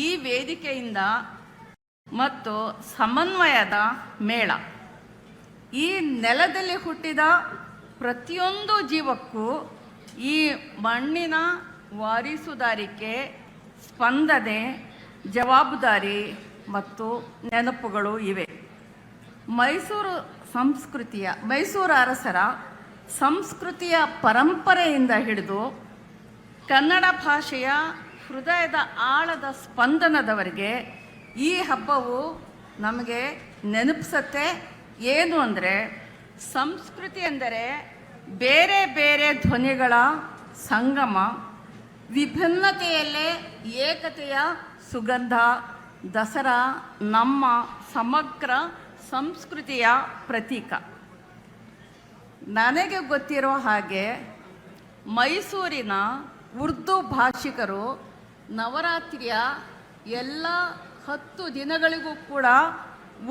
ಈ ವೇದಿಕೆಯಿಂದ ಮತ್ತು ಸಮನ್ವಯದ ಮೇಳ. ಈ ನೆಲದಲ್ಲಿ ಹುಟ್ಟಿದ ಪ್ರತಿಯೊಂದು ಜೀವಕ್ಕೂ ಈ ಮಣ್ಣಿನ ವಾರಿಸುದಾರಿಕೆ, ಸ್ಪಂದನೆ, ಜವಾಬ್ದಾರಿ ಮತ್ತು ನೆನಪುಗಳು ಇವೆ. ಮೈಸೂರು ಸಂಸ್ಕೃತಿಯ, ಮೈಸೂರು ಅರಸರ ಸಂಸ್ಕೃತಿಯ ಪರಂಪರೆಯಿಂದ ಹಿಡಿದು ಕನ್ನಡ ಭಾಷೆಯ ಹೃದಯದ ಆಳದ ಸ್ಪಂದನದವರಿಗೆ ಈ ಹಬ್ಬವು ನಮಗೆ ನೆನಪಿಸತ್ತೆ. ಏನು ಅಂದರೆ ಸಂಸ್ಕೃತಿ ಅಂದರೆ ಬೇರೆ ಬೇರೆ ಧ್ವನಿಗಳ ಸಂಗಮ, ವಿಭಿನ್ನತೆಯಲ್ಲೇ ಏಕತೆಯ ಸುಗಂಧ, ದಸರಾ, ನಮ್ಮ ಸಮಗ್ರ ಸಂಸ್ಕೃತಿಯ ಪ್ರತೀಕ. ನನಗೆ ಗೊತ್ತಿರೋ ಹಾಗೆ ಮೈಸೂರಿನ ಉರ್ದು ಭಾಷಿಕರು ನವರಾತ್ರಿಯ ಎಲ್ಲ ಹತ್ತು ದಿನಗಳಿಗೂ ಕೂಡ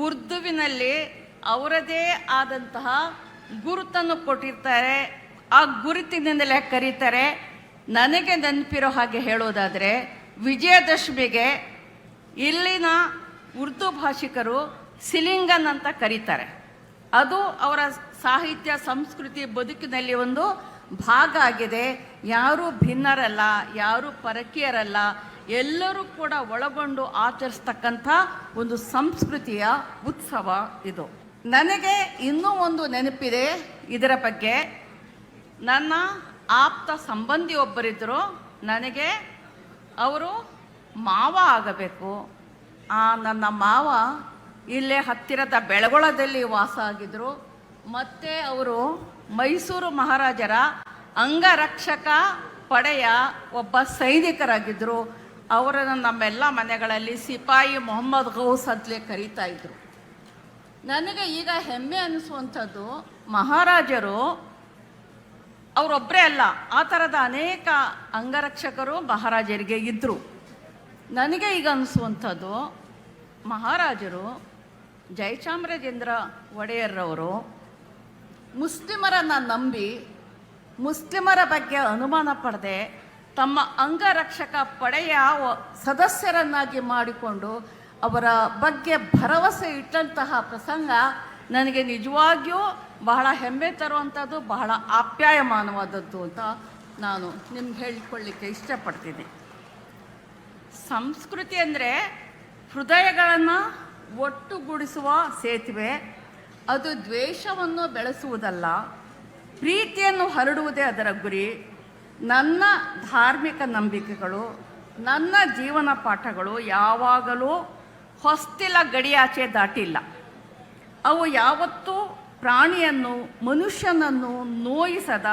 ಉರ್ದುವಿನಲ್ಲಿ ಅವರದೇ ಆದಂತಹ ಗುರುತನ್ನು ಕೊಟ್ಟಿರ್ತಾರೆ. ಆ ಗುರುತಿನಿಂದಲೇ ಕರೀತಾರೆ. ನನಗೆ ನೆನಪಿರೋ ಹಾಗೆ ಹೇಳೋದಾದರೆ, ವಿಜಯದಶಮಿಗೆ ಇಲ್ಲಿನ ಉರ್ದು ಭಾಷಿಕರು ಸಿಲಿಂಗನ್ ಅಂತ ಕರೀತಾರೆ. ಅದು ಅವರ ಸಾಹಿತ್ಯ, ಸಂಸ್ಕೃತಿ ಬದುಕಿನಲ್ಲಿ ಒಂದು ಭಾಗ ಆಗಿದೆ. ಯಾರೂ ಭಿನ್ನರಲ್ಲ, ಯಾರೂ ಪರಕೀಯರಲ್ಲ. ಎಲ್ಲರೂ ಕೂಡ ಒಳಗೊಂಡು ಆಚರಿಸ್ತಕ್ಕಂಥ ಒಂದು ಸಂಸ್ಕೃತಿಯ ಉತ್ಸವ ಇದು. ನನಗೆ ಇನ್ನೂ ಒಂದು ನೆನಪಿದೆ ಇದರ ಬಗ್ಗೆ. ನನ್ನ ಆಪ್ತ ಸಂಬಂಧಿ ಒಬ್ಬರಿದ್ದರು ನನಗೆ, ಅವರು ಮಾವ ಆಗಬೇಕು. ಆ ನನ್ನ ಮಾವ ಇಲ್ಲೇ ಹತ್ತಿರದ ಬೆಳಗೊಳದಲ್ಲಿ ವಾಸ ಆಗಿದ್ದರು ಮತ್ತು ಅವರು ಮೈಸೂರು ಮಹಾರಾಜರ ಅಂಗರಕ್ಷಕ ಪಡೆಯ ಒಬ್ಬ ಸೈನಿಕರಾಗಿದ್ದರು ಅವರನ್ನು ನಮ್ಮೆಲ್ಲ ಮನೆಗಳಲ್ಲಿ ಸಿಪಾಯಿ ಮೊಹಮ್ಮದ್ ಗೌಸ್ ಅಂತಲೇ ಕರೀತಾ ಇದ್ರು. ನನಗೆ ಈಗ ಹೆಮ್ಮೆ ಅನ್ನಿಸುವಂಥದ್ದು ಮಹಾರಾಜರು ಅವರೊಬ್ಬರೇ ಅಲ್ಲ, ಆ ಥರದ ಅನೇಕ ಅಂಗರಕ್ಷಕರು ಮಹಾರಾಜರಿಗೆ ಇದ್ದರು ನನಗೆ ಈಗ ಅನಿಸುವಂಥದ್ದು, ಮಹಾರಾಜರು ಜಯಚಾಮರಾಜೇಂದ್ರ ಒಡೆಯರ್ರವರು ಮುಸ್ಲಿಮರನ್ನು ನಂಬಿ, ಮುಸ್ಲಿಮರ ಬಗ್ಗೆ ಅನುಮಾನ ಪಡೆದೆ, ತಮ್ಮ ಅಂಗರಕ್ಷಕ ಪಡೆಯ ಸದಸ್ಯರನ್ನಾಗಿ ಮಾಡಿಕೊಂಡು ಅವರ ಬಗ್ಗೆ ಭರವಸೆ ಇಟ್ಟಂತಹ ಪ್ರಸಂಗ ನನಗೆ ನಿಜವಾಗಿಯೂ ಬಹಳ ಹೆಮ್ಮೆ ತರುವಂಥದ್ದು, ಬಹಳ ಆಪ್ಯಾಯಮಾನವಾದದ್ದು ಅಂತ ನಾನು ನಿಮ್ಗೆ ಹೇಳಿಕೊಳ್ಳಿಕ್ಕೆ ಇಷ್ಟಪಡ್ತೀನಿ. ಸಂಸ್ಕೃತಿ ಅಂದರೆ ಹೃದಯಗಳನ್ನು ಒಟ್ಟುಗೂಡಿಸುವ ಸೇತುವೆ. ಅದು ದ್ವೇಷವನ್ನು ಬೆಳೆಸುವುದಲ್ಲ, ಪ್ರೀತಿಯನ್ನು ಹರಡುವುದೇ ಅದರ ಗುರಿ. ನನ್ನ ಧಾರ್ಮಿಕ ನಂಬಿಕೆಗಳು, ನನ್ನ ಜೀವನ ಪಾಠಗಳು ಯಾವಾಗಲೂ ಹೊಸ್ತಿಲ ಗಡಿಯಾಚೆ ದಾಟಿಲ್ಲ. ಅವು ಯಾವತ್ತೂ ಪ್ರಾಣಿಯನ್ನು, ಮನುಷ್ಯನನ್ನು ನೋಯಿಸದ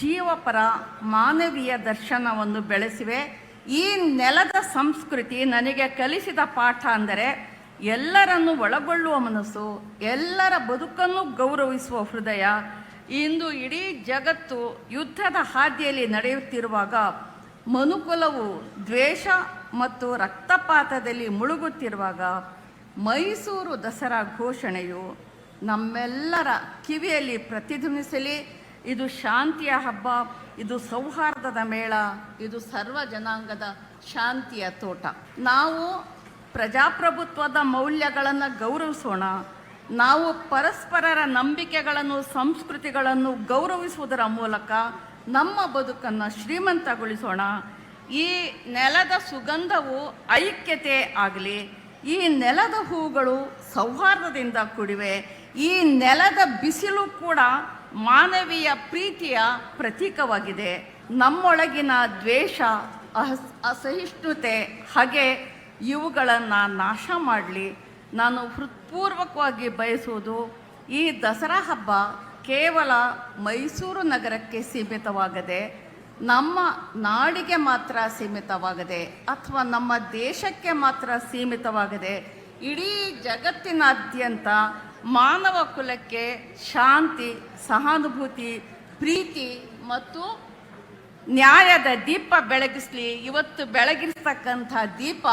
ಜೀವಪರ ಮಾನವೀಯ ದರ್ಶನವನ್ನು ಬೆಳೆಸಿವೆ. ಈ ನೆಲದ ಸಂಸ್ಕೃತಿ ನನಗೆ ಕಲಿಸಿದ ಪಾಠ ಅಂದರೆ ಎಲ್ಲರನ್ನು ಒಳಗೊಳ್ಳುವ ಮನಸ್ಸು, ಎಲ್ಲರ ಬದುಕನ್ನು ಗೌರವಿಸುವ ಹೃದಯ, ಇಂದು ಇಡೀ ಜಗತ್ತು ಯುದ್ಧದ ಹಾದಿಯಲ್ಲಿ ನಡೆಯುತ್ತಿರುವಾಗ ಮನುಕುಲವು ದ್ವೇಷ ಮತ್ತು ರಕ್ತಪಾತದಲ್ಲಿ ಮುಳುಗುತ್ತಿರುವಾಗ ಮೈಸೂರು ದಸರಾ ಘೋಷಣೆಯು ನಮ್ಮೆಲ್ಲರ ಕಿವಿಯಲ್ಲಿ ಪ್ರತಿಧ್ವನಿಸಲಿ, ಇದು ಶಾಂತಿಯ ಹಬ್ಬ, ಇದು ಸೌಹಾರ್ದದ ಮೇಳ, ಇದು ಸರ್ವ ಜನಾಂಗದ ಶಾಂತಿಯ ತೋಟ. ನಾವು ಪ್ರಜಾಪ್ರಭುತ್ವದ ಮೌಲ್ಯಗಳನ್ನು ಗೌರವಿಸೋಣ. ನಾವು ಪರಸ್ಪರರ ನಂಬಿಕೆಗಳನ್ನು, ಸಂಸ್ಕೃತಿಗಳನ್ನು ಗೌರವಿಸುವುದರ ಮೂಲಕ ನಮ್ಮ ಬದುಕನ್ನು ಶ್ರೀಮಂತಗೊಳಿಸೋಣ. ಈ ನೆಲದ ಸುಗಂಧವು ಐಕ್ಯತೆ ಆಗಲಿ, ಈ ನೆಲದ ಹೂಗಳು ಸೌಹಾರ್ದದಿಂದ ಕೂಡಿವೆ, ಈ ನೆಲದ ಬಿಸಿಲು ಕೂಡ ಮಾನವೀಯ ಪ್ರೀತಿಯ ಪ್ರತೀಕವಾಗಿದೆ. ನಮ್ಮೊಳಗಿನ ದ್ವೇಷ ಅಸಹಿಷ್ಣುತೆ, ಹಾಗೆ ಇವುಗಳನ್ನು ನಾಶ ಮಾಡಲಿ. ನಾನು ಹೃತ್ಪೂರ್ವಕವಾಗಿ ಬಯಸುವುದು ಈ ದಸರಾ ಹಬ್ಬ ಕೇವಲ ಮೈಸೂರು ನಗರಕ್ಕೆ ಸೀಮಿತವಾಗದೆ, ನಮ್ಮ ನಾಡಿಗೆ ಮಾತ್ರ ಸೀಮಿತವಾಗದೆ ಅಥವಾ ನಮ್ಮ ದೇಶಕ್ಕೆ ಮಾತ್ರ ಸೀಮಿತವಾಗದೆ ಇಡೀ ಜಗತ್ತಿನಾದ್ಯಂತ ಮಾನವ ಕುಲಕ್ಕೆ ಶಾಂತಿ, ಸಹಾನುಭೂತಿ, ಪ್ರೀತಿ ಮತ್ತು ನ್ಯಾಯದ ದೀಪ ಬೆಳಗಿಸಲಿ. ಇವತ್ತು ಬೆಳಗಿಸ್ತಕ್ಕಂಥ ದೀಪ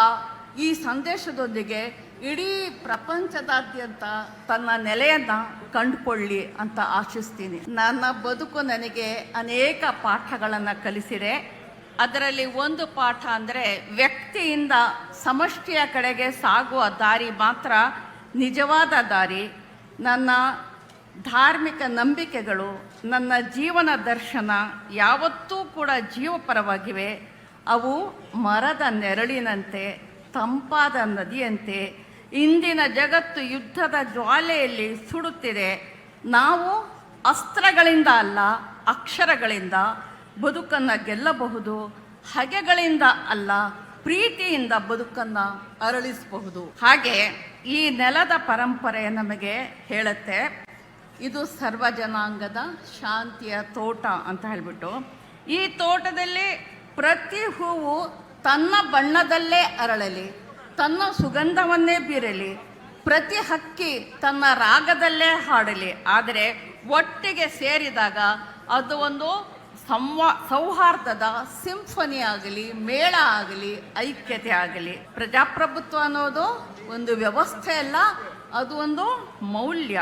ಈ ಸಂದೇಶದೊಂದಿಗೆ ಇಡೀ ಪ್ರಪಂಚದಾದ್ಯಂತ ತನ್ನ ನೆಲೆಯನ್ನು ಕಂಡುಕೊಳ್ಳಿ ಅಂತ ಆಶಿಸ್ತೀನಿ. ನನ್ನ ಬದುಕು ನನಗೆ ಅನೇಕ ಪಾಠಗಳನ್ನು ಕಲಿಸಿದೆ. ಅದರಲ್ಲಿ ಒಂದು ಪಾಠ ಅಂದರೆ ವ್ಯಕ್ತಿಯಿಂದ ಸಮಷ್ಟಿಯ ಕಡೆಗೆ ಸಾಗುವ ದಾರಿ ಮಾತ್ರ ನಿಜವಾದ ದಾರಿ. ನನ್ನ ಧಾರ್ಮಿಕ ನಂಬಿಕೆಗಳು, ನನ್ನ ಜೀವನ ದರ್ಶನ ಯಾವತ್ತೂ ಕೂಡ ಜೀವಪರವಾಗಿವೆ. ಅವು ಮರದ ನೆರಳಿನಂತೆ ತಂಪಾದ ನದಿಯಂತೆ ಇಂದಿನ ಜಗತ್ತು ಯುದ್ಧದ ಜ್ವಾಲೆಯಲ್ಲಿ ಸುಡುತ್ತಿದೆ. ನಾವು ಅಸ್ತ್ರಗಳಿಂದ ಅಲ್ಲ, ಅಕ್ಷರಗಳಿಂದ ಬದುಕನ್ನು ಗೆಲ್ಲಬಹುದು, ಹಗೆಗಳಿಂದ ಅಲ್ಲ, ಪ್ರೀತಿಯಿಂದ ಬದುಕನ್ನು ಅರಳಿಸಬಹುದು. ಹಾಗೆ ಈ ನೆಲದ ಪರಂಪರೆ ನಮಗೆ ಹೇಳುತ್ತೆ. ಇದು ಸರ್ವ ಜನಾಂಗದ ಶಾಂತಿಯ ತೋಟ ಅಂತ ಹೇಳಿಬಿಟ್ಟು. ಈ ತೋಟದಲ್ಲಿ ಪ್ರತಿ ಹೂವು ತನ್ನ ಬಣ್ಣದಲ್ಲೇ ಅರಳಲಿ, ತನ್ನ ಸುಗಂಧವನ್ನೇ ಬೀರಲಿ, ಪ್ರತಿ ಹಕ್ಕಿ ತನ್ನ ರಾಗದಲ್ಲೇ ಹಾಡಲಿ. ಆದರೆ ಒಟ್ಟಿಗೆ ಸೇರಿದಾಗ ಅದು ಒಂದು ಸಂವಾ, ಸೌಹಾರ್ದದ ಸಿಂಫನಿ ಆಗಲಿ, ಮೇಳ ಆಗಲಿ, ಐಕ್ಯತೆ ಆಗಲಿ. ಪ್ರಜಾಪ್ರಭುತ್ವ ಅನ್ನೋದು ಒಂದು ವ್ಯವಸ್ಥೆ ಅಲ್ಲ, ಅದು ಒಂದು ಮೌಲ್ಯ.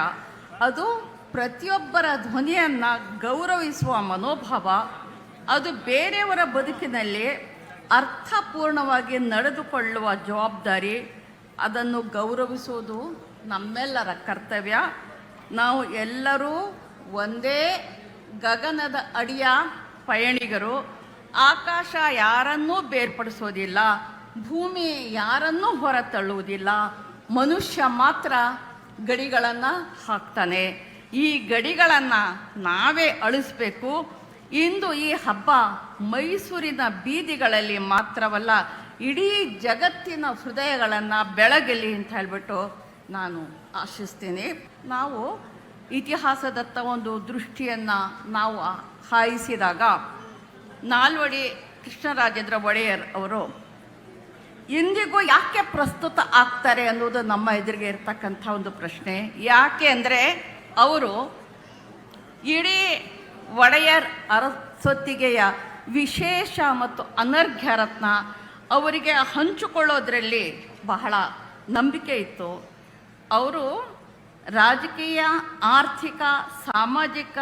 ಅದು ಪ್ರತಿಯೊಬ್ಬರ ಧ್ವನಿಯನ್ನು ಗೌರವಿಸುವ ಮನೋಭಾವ. ಅದು ಬೇರೆಯವರ ಬದುಕಿನಲ್ಲಿ ಅರ್ಥಪೂರ್ಣವಾಗಿ ನಡೆದುಕೊಳ್ಳುವ ಜವಾಬ್ದಾರಿ ಅದನ್ನು ಗೌರವಿಸುವುದು ನಮ್ಮೆಲ್ಲರ ಕರ್ತವ್ಯ. ನಾವು ಎಲ್ಲರೂ ಒಂದೇ ಗಗನದ ಅಡಿಯ ಪಯಣಿಗರು. ಆಕಾಶ ಯಾರನ್ನೂ ಬೇರ್ಪಡಿಸೋದಿಲ್ಲ. ಭೂಮಿ ಯಾರನ್ನೂ ಹೊರತಳ್ಳುವುದಿಲ್ಲ. ಮನುಷ್ಯ ಮಾತ್ರ ಗಡಿಗಳನ್ನು ಹಾಕ್ತಾನೆ. ಈ ಗಡಿಗಳನ್ನು ನಾವೇ ಅಳಿಸ್ಬೇಕು. ಇಂದು ಈ ಹಬ್ಬ ಮೈಸೂರಿನ ಬೀದಿಗಳಲ್ಲಿ ಮಾತ್ರವಲ್ಲ, ಇಡೀ ಜಗತ್ತಿನ ಹೃದಯಗಳನ್ನು ಬೆಳಗಲಿ ಅಂತ ಹೇಳಿಬಿಟ್ಟು ನಾನು ಆಶಿಸ್ತೀನಿ. ನಾವು ಇತಿಹಾಸದತ್ತ ಒಂದು ದೃಷ್ಟಿಯನ್ನು ನಾವು ಹಾಯಿಸಿದಾಗ, ನಾಲ್ವಡಿ ಕೃಷ್ಣರಾಜೇಂದ್ರ ಒಡೆಯರ್ ಅವರು, ಇಂದಿಗೂ ಯಾಕೆ ಪ್ರಸ್ತುತ ಆಗ್ತಾರೆ ಅನ್ನೋದು ನಮ್ಮ ಎದುರಿಗೆ ಇರತಕ್ಕಂಥ ಒಂದು ಪ್ರಶ್ನೆ. ಯಾಕೆ ಅಂದರೆ, ಅವರು ಇಡೀ ಒಡೆಯರ್ ಅರಸೊತ್ತಿಗೆಯ ವಿಶೇಷ ಮತ್ತು ಅನರ್ಘ್ಯ ರತ್ನ ಅವರಿಗೆ ಹಂಚಿಕೊಳ್ಳೋದ್ರಲ್ಲಿ ಬಹಳ ನಂಬಿಕೆ ಇತ್ತು. ಅವರು ರಾಜಕೀಯ, ಆರ್ಥಿಕ, ಸಾಮಾಜಿಕ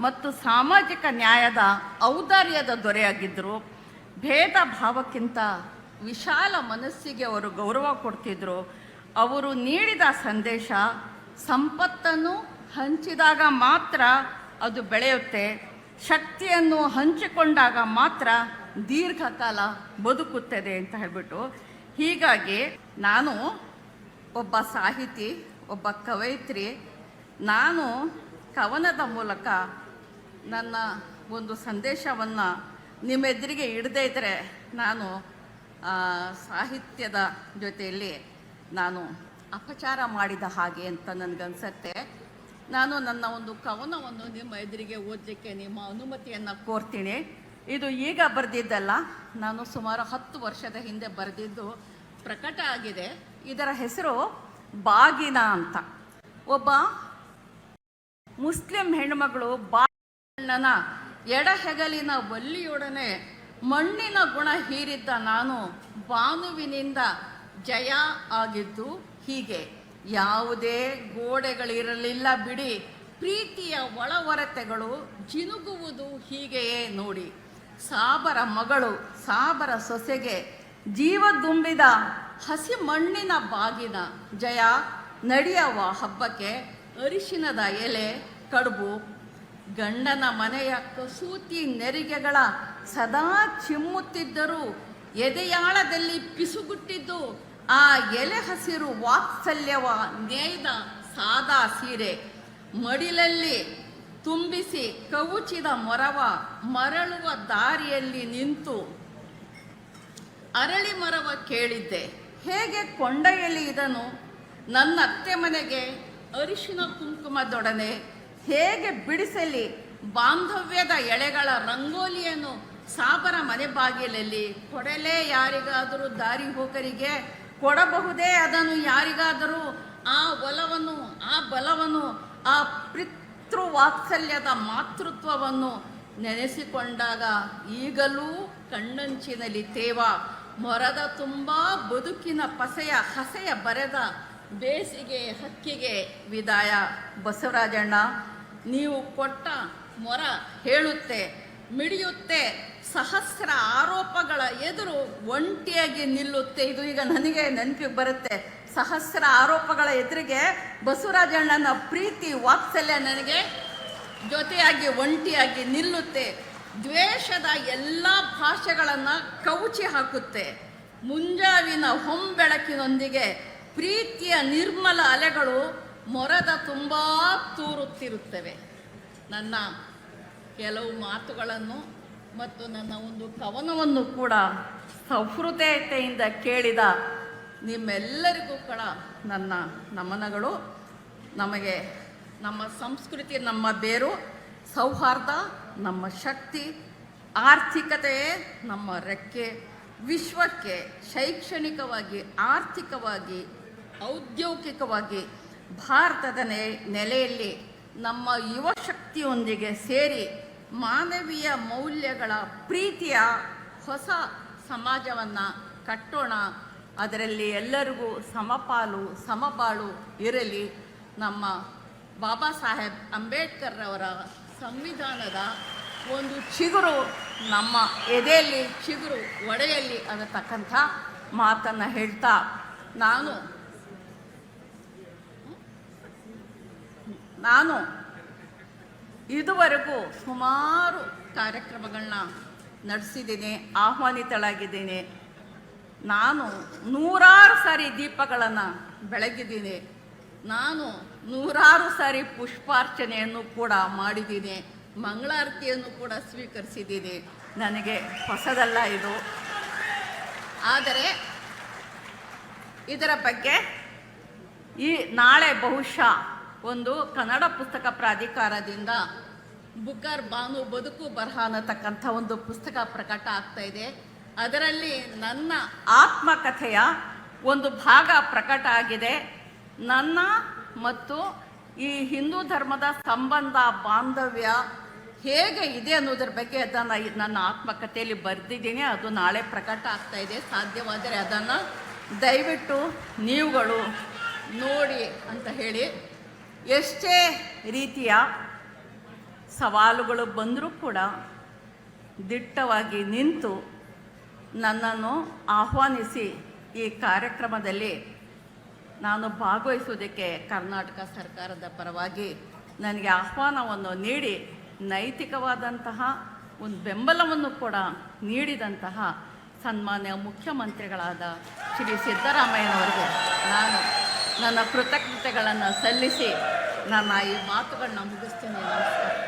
ಮತ್ತು ಸಾಮಾಜಿಕ ನ್ಯಾಯದ ಔದಾರ್ಯದ ದೊರೆಯಾಗಿದ್ದರು. ಭೇದ ಭಾವಕ್ಕಿಂತ ವಿಶಾಲ ಮನಸ್ಸಿಗೆ ಅವರು ಗೌರವ ಕೊಡ್ತಿದ್ರು. ಅವರು ನೀಡಿದ ಸಂದೇಶ, ಸಂಪತ್ತನ್ನು ಹಂಚಿದಾಗ ಮಾತ್ರ ಅದು ಬೆಳೆಯುತ್ತೆ. ಶಕ್ತಿಯನ್ನು ಹಂಚಿಕೊಂಡಾಗ ಮಾತ್ರ ದೀರ್ಘಕಾಲ ಬದುಕುತ್ತದೆ ಅಂತ ಹೇಳ್ಬಿಟ್ಟು. ಹೀಗಾಗಿ ನಾನು ಒಬ್ಬ ಸಾಹಿತಿ, ಒಬ್ಬ ಕವಯಿತ್ರಿ. ನಾನು ಕವನದ ಮೂಲಕ ನನ್ನ ಒಂದು ಸಂದೇಶವನ್ನು ನಿಮ್ಮೆದುರಿಗೆ ಇಡದೇ ಇದ್ದರೆ ನಾನು ಸಾಹಿತ್ಯದ ಜೊತೆಯಲ್ಲಿ ನಾನು ಅಪಚಾರ ಮಾಡಿದ ಹಾಗೆ ಅಂತ ನನಗನ್ಸತ್ತೆ. ನಾನು ನನ್ನ ಒಂದು ಕವನವನ್ನು ನಿಮ್ಮ ಎದುರಿಗೆ ಓದಲಿಕ್ಕೆ ನಿಮ್ಮ ಅನುಮತಿಯನ್ನು ಕೋರ್ತೀನಿ. ಇದು ಈಗ ಬರೆದಿದ್ದಲ್ಲ, ನಾನು ಸುಮಾರು ಹತ್ತು ವರ್ಷದ ಹಿಂದೆ ಬರೆದಿದ್ದು ಪ್ರಕಟ ಆಗಿದೆ. ಇದರ ಹೆಸರು ಬಾಗಿನ ಅಂತ. ಒಬ್ಬ ಮುಸ್ಲಿಂ ಹೆಣ್ಮಗಳು ಎಡ ಎಡಹೆಗಲಿನ ಒಲ್ಲಿಯೊಡನೆ ಮಣ್ಣಿನ ಗುಣ ಹೀರಿದ್ದ ನಾನು ಬಾನುವಿನಿಂದ ಜಯ ಆಗಿದ್ದು ಹೀಗೆ. ಯಾವುದೇ ಗೋಡೆಗಳಿರಲಿಲ್ಲ ಬಿಡಿ. ಪ್ರೀತಿಯ ಒಳವರತೆಗಳು ಜಿನುಗುವುದು ಹೀಗೆಯೇ ನೋಡಿ. ಸಾಬರ ಮಗಳು ಸಾಬರ ಸೊಸೆಗೆ ಜೀವ ದುಂಬಿದ ಹಸಿ ಮಣ್ಣಿನ ಬಾಗಿನ ಜಯ ನಡೆಯುವ ಹಬ್ಬಕ್ಕೆ ಅರಿಶಿನದ ಎಲೆ, ಕಡುಬು, ಗಂಡನ ಮನೆಯ ಕಸೂತಿ ನೆರಿಗೆಗಳ ಸದಾ ಚಿಮ್ಮುತ್ತಿದ್ದರೂ ಎದೆಯಾಳದಲ್ಲಿ ಪಿಸುಗುಟ್ಟಿದ್ದು ಆ ಎಲೆ ಹಸಿರು ವಾತ್ಸಲ್ಯವ ನೇಯ್ದ ಸಾದಾ ಸೀರೆ. ಮಡಿಲಲ್ಲಿ ತುಂಬಿಸಿ ಕವುಚಿದ ಮೊರವ ಮರಳುವ ದಾರಿಯಲ್ಲಿ ನಿಂತು ಅರಳಿ ಮರವ ಕೇಳಿದ್ದೆ. ಹೇಗೆ ಕೊಂಡೆಯಲ್ಲಿ ಇದನು ನನ್ನ ಅತ್ತೆ ಮನೆಗೆ ಅರಿಶಿನ ಕುಂಕುಮದೊಡನೆ. ಹೇಗೆ ಬಿಡಿಸಲಿ ಬಾಂಧವ್ಯದ ಎಳೆಗಳ ರಂಗೋಲಿಯನ್ನು ಸಾಬರ ಮನೆ ಬಾಗಿಲಲ್ಲಿ? ಕೊಡಲೇ ಯಾರಿಗಾದರೂ ದಾರಿ ಹೋಕರಿಗೆ ಕೊಡಬಹುದೇ ಅದನ್ನು ಯಾರಿಗಾದರೂ ಆ ಒಲವನ್ನು, ಆ ಬಲವನ್ನು, ಆ ಪಿತೃವಾತ್ಸಲ್ಯದ ಮಾತೃತ್ವವನ್ನು ನೆನೆಸಿಕೊಂಡಾಗ ಈಗಲೂ ಕಣ್ಣಂಚಿನಲ್ಲಿ ತೇವ, ಮೊರದ ತುಂಬ ಬದುಕಿನ ಪಸೆಯ ಹಸೆಯ ಬರೆದ ಬೇಸಿಗೆ ಹಕ್ಕಿಗೆ ವಿದಾಯ. ಬಸವರಾಜಣ್ಣ, ನೀವು ಕೊಟ್ಟ ಮೊರ ಹೇಳುತ್ತೆ. ಮಿಡಿಯುತ್ತೆ, ಸಹಸ್ರ ಆರೋಪಗಳ ಎದುರು ಒಂಟಿಯಾಗಿ ನಿಲ್ಲುತ್ತೆ. ಇದು ಈಗ ನನಗೆ ನೆನಪಿಗೆ ಬರುತ್ತೆ. ಸಹಸ್ರ ಆರೋಪಗಳ ಎದುರಿಗೆ ಬಸವರಾಜಣ್ಣನ ಪ್ರೀತಿ, ವಾತ್ಸಲ್ಯ ನನಗೆ ಜೊತೆಯಾಗಿ, ಒಂಟಿಯಾಗಿ ನಿಲ್ಲುತ್ತೆ. ದ್ವೇಷದ ಎಲ್ಲ ಭಾಷೆಗಳನ್ನು ಕವುಚಿ ಹಾಕುತ್ತೆ. ಮುಂಜಾವಿನ ಹೊಂಬೆಳಕಿನೊಂದಿಗೆ ಪ್ರೀತಿಯ ನಿರ್ಮಲ ಅಲೆಗಳು ಮೊರದ ತುಂಬ ತೂರುತ್ತಿರುತ್ತವೆ. ನನ್ನ ಕೆಲವು ಮಾತುಗಳನ್ನು ಮತ್ತು ನನ್ನ ಒಂದು ಕವನವನ್ನು ಕೂಡ ಸಹೃದಯತೆಯಿಂದ ಕೇಳಿದ ನಿಮ್ಮೆಲ್ಲರಿಗೂ ಕೂಡ ನನ್ನ ನಮನಗಳು. ನಮಗೆ ನಮ್ಮ ಸಂಸ್ಕೃತಿ ನಮ್ಮ ಬೇರು, ಸೌಹಾರ್ದ, ನಮ್ಮ ಶಕ್ತಿ, ಆರ್ಥಿಕತೆಯೇ ನಮ್ಮ ರೆಕ್ಕೆ, ವಿಶ್ವಕ್ಕೆ ಶೈಕ್ಷಣಿಕವಾಗಿ, ಆರ್ಥಿಕವಾಗಿ, ಔದ್ಯೋಗಿಕವಾಗಿ, ಭಾರತದ ನೆಲೆಯಲ್ಲಿ ನಮ್ಮ ಯುವ ಶಕ್ತಿಯೊಂದಿಗೆ ಸೇರಿ ಮಾನವೀಯ ಮೌಲ್ಯಗಳ ಪ್ರೀತಿಯ ಹೊಸ ಸಮಾಜವನ್ನು ಕಟ್ಟೋಣ. ಅದರಲ್ಲಿ ಎಲ್ಲರಿಗೂ ಸಮಪಾಲು ಸಮಬಾಳು ಇರಲಿ. ನಮ್ಮ ಬಾಬಾ ಸಾಹೇಬ್ ಅಂಬೇಡ್ಕರ್ ಅವರ ಸಂವಿಧಾನದ ಒಂದು ಚಿಗುರು ನಮ್ಮ ಎದೆಯಲ್ಲಿ, ಚಿಗುರು ಒಡೆಯಲ್ಲಿ ಅನ್ನತಕ್ಕಂಥ ಮಾತನ್ನು ಹೇಳ್ತಾ ನಾನು ನಾನು ಇದುವರೆಗೂ ಸುಮಾರು ಕಾರ್ಯಕ್ರಮಗಳನ್ನ ನಡೆಸಿದ್ದೀನಿ, ಆಹ್ವಾನಿತಳಾಗಿದ್ದೀನಿ. ನಾನು ನೂರಾರು ಸಾರಿ ದೀಪಗಳನ್ನು ಬೆಳಗಿದ್ದೀನಿ. ನಾನು ನೂರಾರು ಸಾರಿ ಪುಷ್ಪಾರ್ಚನೆಯನ್ನು ಕೂಡ ಮಾಡಿದ್ದೀನಿ. ಮಂಗಳಾರತಿಯನ್ನು ಕೂಡ ಸ್ವೀಕರಿಸಿದ್ದೀನಿ. ನನಗೆ ಹೊಸದಲ್ಲ ಇದು. ಆದರೆ ಇದರ ಬಗ್ಗೆ ಈ ನಾಳೆ ಬಹುಶಃ ಒಂದು ಕನ್ನಡ ಪುಸ್ತಕ ಪ್ರಾಧಿಕಾರದಿಂದ ಬುಕ್ಕರ್ ಬಾನು ಬದುಕು ಬರಹ ಅನ್ನತಕ್ಕಂಥ ಒಂದು ಪುಸ್ತಕ ಪ್ರಕಟ ಆಗ್ತಾ ಇದೆ. ಅದರಲ್ಲಿ ನನ್ನ ಆತ್ಮಕಥೆಯ ಒಂದು ಭಾಗ ಪ್ರಕಟ ಆಗಿದೆ. ನನ್ನ ಮತ್ತು ಈ ಹಿಂದೂ ಧರ್ಮದ ಸಂಬಂಧ, ಬಾಂಧವ್ಯ ಹೇಗೆ ಇದೆ ಅನ್ನೋದ್ರ ಬಗ್ಗೆ ಅದನ್ನು ನನ್ನ ಆತ್ಮಕಥೆಯಲ್ಲಿ ಬರೆದಿದ್ದೀನಿ. ಅದು ನಾಳೆ ಪ್ರಕಟ ಆಗ್ತಾ ಇದೆ. ಸಾಧ್ಯವಾದರೆ ಅದನ್ನು ದಯವಿಟ್ಟು ನೀವುಗಳು ನೋಡಿ ಅಂತ ಹೇಳಿ ಎಷ್ಟೇ ರೀತಿಯ ಸವಾಲುಗಳು ಬಂದರೂ ಕೂಡ ದಿಟ್ಟವಾಗಿ ನಿಂತು ನನ್ನನ್ನು ಆಹ್ವಾನಿಸಿ ಈ ಕಾರ್ಯಕ್ರಮದಲ್ಲಿ ನಾನು ಭಾಗವಹಿಸುವುದಕ್ಕೆ ಕರ್ನಾಟಕ ಸರ್ಕಾರದ ಪರವಾಗಿ ನನಗೆ ಆಹ್ವಾನವನ್ನು ನೀಡಿ ನೈತಿಕವಾದಂತಹ ಒಂದು ಬೆಂಬಲವನ್ನು ಕೂಡ ನೀಡಿದಂತಹ ಸನ್ಮಾನ್ಯ ಮುಖ್ಯಮಂತ್ರಿಗಳಾದ ಶ್ರೀ ಸಿದ್ದರಾಮಯ್ಯನವರಿಗೆ ನಾನು ನನ್ನ ಕೃತಜ್ಞತೆಗಳನ್ನು ಸಲ್ಲಿಸಿ ನನ್ನ ಈ ಮಾತುಗಳನ್ನ ಮುಗಿಸ್ತೀನಿ. ನಮಸ್ಕಾರ.